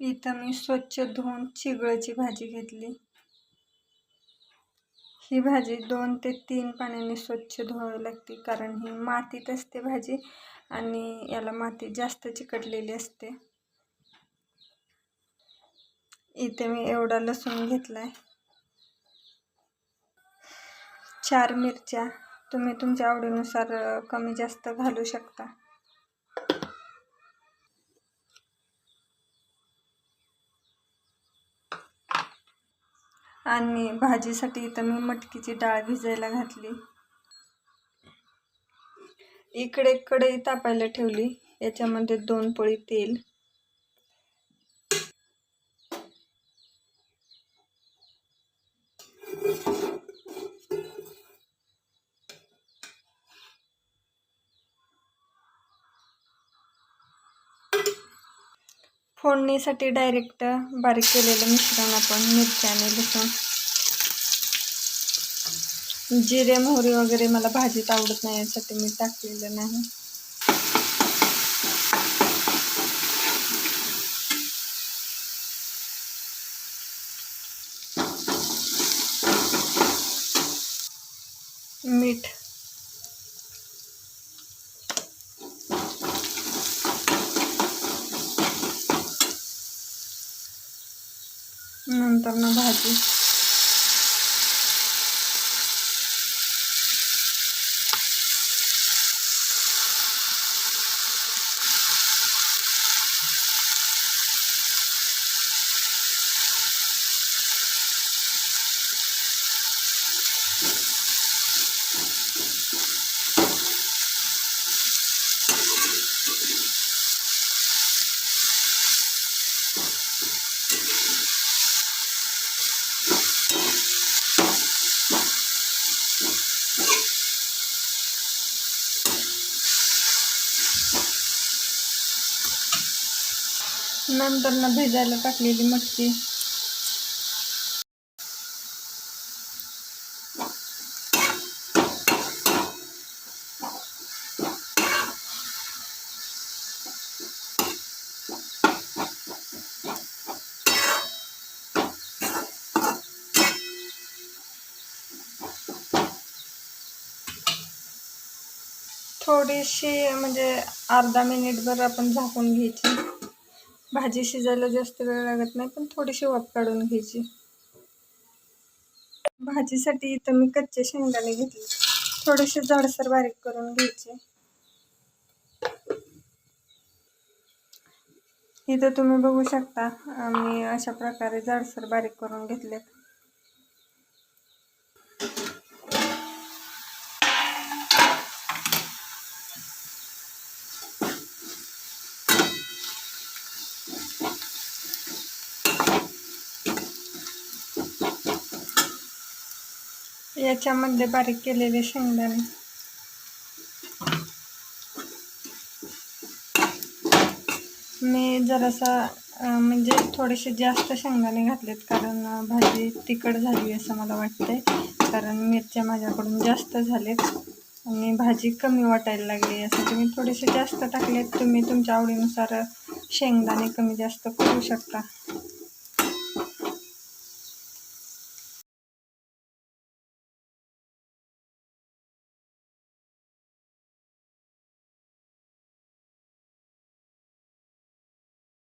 इथं मी स्वच्छ धुवून चिगळची भाजी घेतली. ही भाजी दोन ते तीन पाण्याने स्वच्छ धुवावी लागते कारण ही मातीत असते भाजी आणि याला माती जास्त चिकटलेली असते. इथे मी एवढा लसूण घेतलाय. चार मिरच्या तुम्ही तुमच्या आवडीनुसार कमी जास्त घालू शकता. आणि भाजीसाठी इथं मी मटकीची डाळ भिजायला घातली. इकडे कढई तापायला ठेवली. याच्यामध्ये दोन पोळी तेल फोडणीसाठी डायरेक्ट बारीक केलेलं मिश्रण आपण मिरची आणि लसूण. जिरे मोहरी वगैरे मला भाजीत आवडत नाही यासाठी मी टाकलेलं नाही. मीठ. नंतर ना भाजी. नंतर ना भिजायला टाकलेली मटकी. थोडीशी म्हणजे अर्धा मिनिटभर आपण झाकून घ्यायची. भाजी शिजायला जास्त वेळ लागत नाही पण थोडीशी वाफ काढून घ्यायची. भाजीसाठी इथं मी कच्चे शेंगदाणे घेतले. थोडेसे जाडसर बारीक करून घ्यायचे. इथं तुम्ही बघू शकता आम्ही मी अशा प्रकारे जाडसर बारीक करून घेतलेत. याच्यामध्ये बारीक केलेले शेंगदाणे. मी जरासा म्हणजे थोडेसे जास्त शेंगदाणे घातलेत कारण भाजी तिखट झाली असं मला वाटते कारण मिरच्या माझ्याकडून जास्त झालेत आणि भाजी कमी वाटायला लागली यासाठी मी थोडेसे जास्त टाकलेत. तुम्ही तुमच्या आवडीनुसार शेंगदाणे कमी जास्त करू शकता.